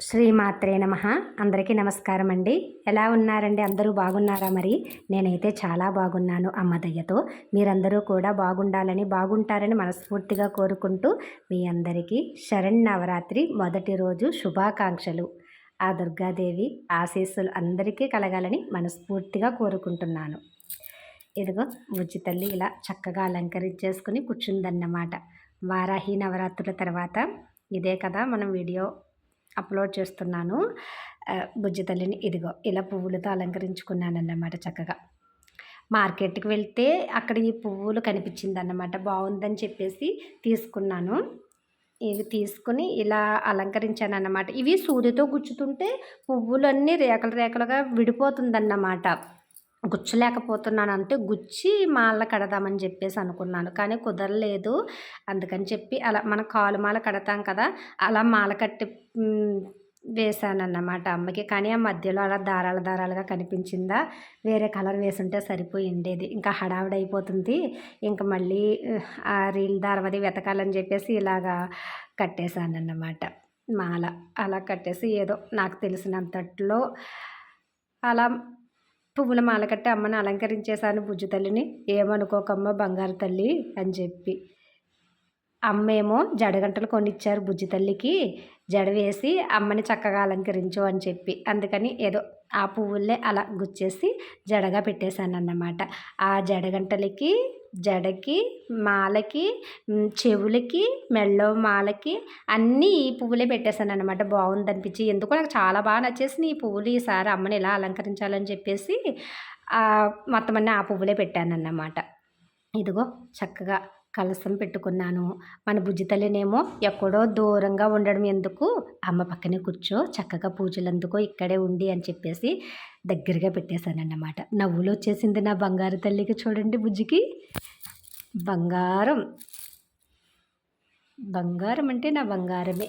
శ్రీమాత్రే నమ. అందరికీ నమస్కారం అండి. ఎలా ఉన్నారండి? అందరూ బాగున్నారా మరి? నేనైతే చాలా బాగున్నాను అమ్మ దయ్యతో మీరందరూ కూడా బాగుండాలని బాగుంటారని మనస్ఫూర్తిగా కోరుకుంటూ మీ అందరికీ శరణ్ నవరాత్రి మొదటి రోజు శుభాకాంక్షలు. ఆ దుర్గాదేవి ఆశీస్సులు అందరికీ కలగాలని మనస్ఫూర్తిగా కోరుకుంటున్నాను. ఇదిగో బుజ్జి తల్లి ఇలా చక్కగా అలంకరించేసుకుని కూర్చుందన్నమాట. వారాహి నవరాత్రుల తర్వాత ఇదే కదా మనం వీడియో అప్లోడ్ చేస్తున్నాను. బుజ్జి తల్లిని ఇదిగో ఇలా పువ్వులతో అలంకరించుకున్నాను అన్నమాట చక్కగా. మార్కెట్కి వెళ్తే అక్కడ ఈ పువ్వులు కనిపించింది అన్నమాట బాగుందని చెప్పేసి తీసుకున్నాను. ఇవి తీసుకుని ఇలా అలంకరించాను అన్నమాట ఇవి సూదితో గుచ్చుతుంటే పువ్వులన్నీ రేఖలు రేఖలుగా విడిపోతుందన్నమాట. గుచ్చలేకపోతున్నాను అంటే గుచ్చి మాల కడదామని చెప్పేసి అనుకున్నాను. కానీ కుదరలేదు. అందుకని చెప్పి అలా మన కాలు మాల కడతాం కదా అలా మాల కట్టి వేసానన్నమాట అమ్మకి. కానీ ఆ మధ్యలో అలా దారాల దారాలుగా కనిపించిందా? వేరే కలర్ వేసుంటే సరిపోయి ఉండేది ఇంకా హడావిడైపోతుంది. అయిపోతుంది ఇంకా మళ్ళీ ఆ రీల్ దారవది వెతకాలని చెప్పేసి ఇలాగా కట్టేశానన్నమాట మాల. అలా కట్టేసి ఏదో నాకు తెలిసినంతట్లో అలా పువ్వుల మాలకట్టి అమ్మని అలంకరించేశాను బుజ్జు తల్లిని. ఏమనుకోకమ్మ బంగారు తల్లి అని చెప్పి. అమ్మేమో జడగంటలు కొనిచ్చారు బుజ్జి తల్లికి. జడ వేసి అమ్మని చక్కగా అలంకరించు అని చెప్పి. అందుకని ఏదో ఆ పువ్వులే అలా గుచ్చేసి జడగా పెట్టేశాను అన్నమాట ఆ జడగంటలకి జడకి మాలకి చెవులకి మెళ్ళో మాలకి అన్నీ ఈ పువ్వులే పెట్టేశాను అనమాట బాగుంది అనిపించి. ఎందుకో నాకు చాలా బాగా నచ్చేసింది ఈ పువ్వులు. ఈసారి అమ్మని ఎలా అలంకరించాలని చెప్పేసి మొత్తం అన్నీ ఆ పువ్వులే పెట్టాను అన్నమాట ఇదిగో చక్కగా కలసం పెట్టుకున్నాను. మన బుజ్జి తల్లినేమో ఎక్కడో దూరంగా ఉండడం ఎందుకు? అమ్మ పక్కనే కూర్చో చక్కగా పూజలు ఎందుకో ఇక్కడే ఉండి అని చెప్పేసి దగ్గరగా పెట్టేశానన్నమాట. నవ్వులు వచ్చేసింది నా బంగారు తల్లికి చూడండి బుజ్జికి. బంగారం. బంగారం అంటే నా బంగారమే.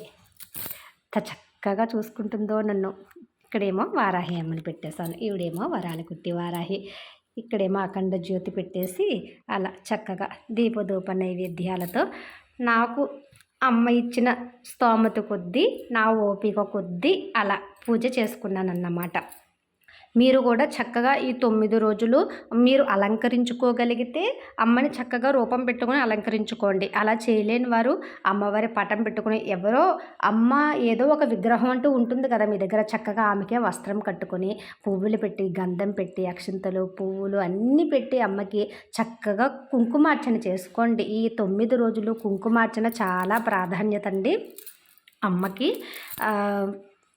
చక్కగా చూసుకుంటుందో నన్ను. ఇక్కడేమో వారాహి అమ్మని పెట్టేశాను. ఈవిడేమో వరాల కుట్టి వారాహి. ఇక్కడేమో అఖండ జ్యోతి పెట్టేసి అలా చక్కగా దీపదూప నైవేద్యాలతో నాకు అమ్మ ఇచ్చిన స్తోమత కొద్దీ నా ఓపిక కొద్దీ అలా పూజ చేసుకున్నాను అన్నమాట మీరు కూడా చక్కగా ఈ తొమ్మిది రోజులు మీరు అలంకరించుకోగలిగితే అమ్మని చక్కగా రూపం పెట్టుకుని అలంకరించుకోండి. అలా చేయలేని వారు అమ్మవారి పటం పెట్టుకుని ఎవరో అమ్మ ఏదో ఒక విగ్రహం అంటూ ఉంటుంది కదా మీ దగ్గర చక్కగా ఆమెకే వస్త్రం కట్టుకొని పువ్వులు పెట్టి గంధం పెట్టి అక్షింతలు పువ్వులు అన్నీ పెట్టి అమ్మకి చక్కగా కుంకుమార్చన చేసుకోండి. ఈ తొమ్మిది రోజులు కుంకుమార్చన చాలా ప్రాధాన్యత అండి. అమ్మకి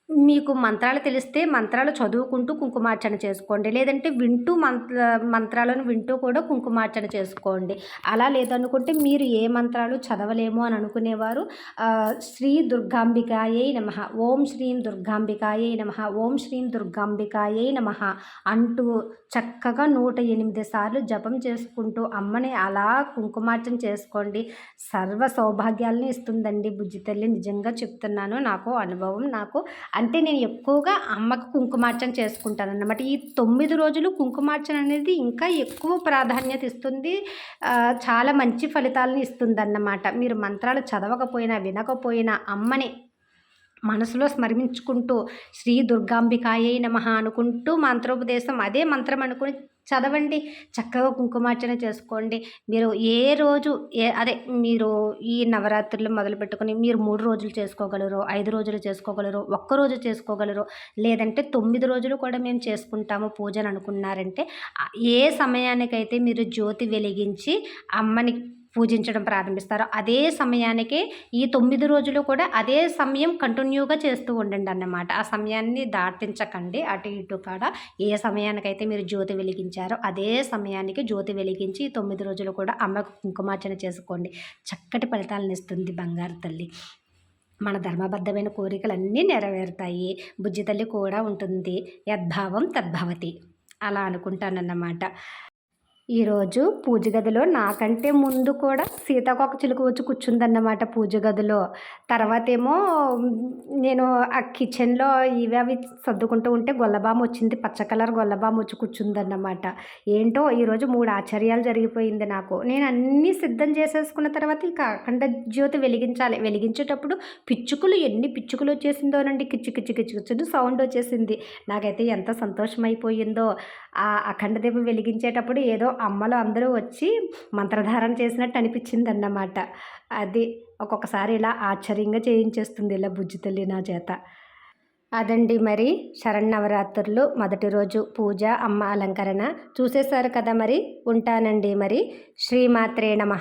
మీకు మంత్రాలు తెలిస్తే మంత్రాలు చదువుకుంటూ కుంకుమార్చన చేసుకోండి. లేదంటే వింటూ మంత్ర మంత్రాలను వింటూ కూడా కుంకుమార్చన చేసుకోండి. అలా లేదనుకుంటే మీరు ఏ మంత్రాలు చదవలేము అని అనుకునేవారు. శ్రీ దుర్గాంబికాయే నమ. ఓం శ్రీం దుర్గాంబికాయే నమ. ఓం శ్రీం దుర్గాంబికాయే నమ అంటూ చక్కగా నూట ఎనిమిది సార్లు జపం చేసుకుంటూ అమ్మని అలా కుంకుమార్చన చేసుకోండి. సర్వ సౌభాగ్యాలని ఇస్తుందండి బుజ్జి తల్లి. నిజంగా చెప్తున్నాను. నాకు అనుభవం నాకు అంటే నేను ఎక్కువగా అమ్మకు కుంకుమార్చన చేసుకుంటాను అన్నమాట ఈ తొమ్మిది రోజులు కుంకుమార్చన అనేది ఇంకా ఎక్కువ ప్రాధాన్యత ఇస్తుంది. చాలా మంచి ఫలితాలను ఇస్తుంది అన్నమాట మీరు మంత్రాలు చదవకపోయినా వినకపోయినా అమ్మని మనసులో స్మరించుకుంటూ శ్రీ దుర్గాంబికాయే నమ అనుకుంటూ మంత్రోపదేశం అదే మంత్రం అనుకుని చదవండి చక్కగా కుంకుమార్చన చేసుకోండి. మీరు ఏ రోజు ఏ అదే మీరు ఈ నవరాత్రులు మొదలుపెట్టుకొని మీరు మూడు రోజులు చేసుకోగలరు ఐదు రోజులు చేసుకోగలరు ఒక్కరోజు చేసుకోగలరు లేదంటే తొమ్మిది రోజులు కూడా మేము చేసుకుంటాము పూజను అనుకున్నారంటే ఏ సమయానికైతే మీరు జ్యోతి వెలిగించి అమ్మని పూజించడం ప్రారంభిస్తారో. అదే సమయానికి ఈ తొమ్మిది రోజులు కూడా అదే సమయం కంటిన్యూగా చేస్తూ ఉండండి అన్నమాట. ఆ సమయాన్ని దాటించకండి. అటు ఇటు కాడ ఏ సమయానికైతే మీరు జ్యోతి వెలిగించారో అదే సమయానికి జ్యోతి వెలిగించి తొమ్మిది రోజులు కూడా అమ్మకు కుంకుమార్చన చేసుకోండి. చక్కటి ఫలితాలను ఇస్తుంది బంగారు తల్లి. మన ధర్మబద్ధమైన కోరికలన్నీ నెరవేరుతాయి. బుజ్జి తల్లి కూడా ఉంటుంది. యద్భావం తద్భవతి. అలా అనుకుంటానన్నమాట. ఈరోజు పూజ గదిలో నాకంటే ముందు కూడా సీతాకొక చిలుక వచ్చి కూర్చుందన్నమాట పూజ గదిలో. తర్వాత ఏమో నేను ఆ కిచెన్లో ఇవి అవి సర్దుకుంటూ ఉంటే గొల్లబామ వచ్చింది పచ్చ కలర్ గొల్లబామ వచ్చి కూర్చుందన్నమాట. ఏంటో ఈరోజు మూడు ఆశ్చర్యాలు జరిగిపోయింది నాకు. నేను అన్నీ సిద్ధం చేసేసుకున్న తర్వాత ఇక అఖండ జ్యోతి వెలిగించాలి. వెలిగించేటప్పుడు పిచ్చుకలు ఎన్ని పిచ్చుకలు వచ్చేసిందోనండి. కిచ్చు కిచ్చు కిచ్చు కిచ్చు సౌండ్ వచ్చేసింది. నాకైతే ఎంత సంతోషమైపోయిందో. ఆ అఖండ దీపం వెలిగించేటప్పుడు ఏదో అమ్మలు అందరూ వచ్చి మంత్రధారణ చేసినట్టు అనిపించింది అన్నమాట అది ఒక్కొక్కసారి ఇలా ఆశ్చర్యంగా చేయించేస్తుంది ఇలా బుజ్జి తల్లి నా చేత. అదండి మరి శరణవరాత్రులు మొదటి రోజు పూజ అమ్మ అలంకరణ చూసేశారు కదా మరి? ఉంటానండి మరి. శ్రీమాత్రే నమ.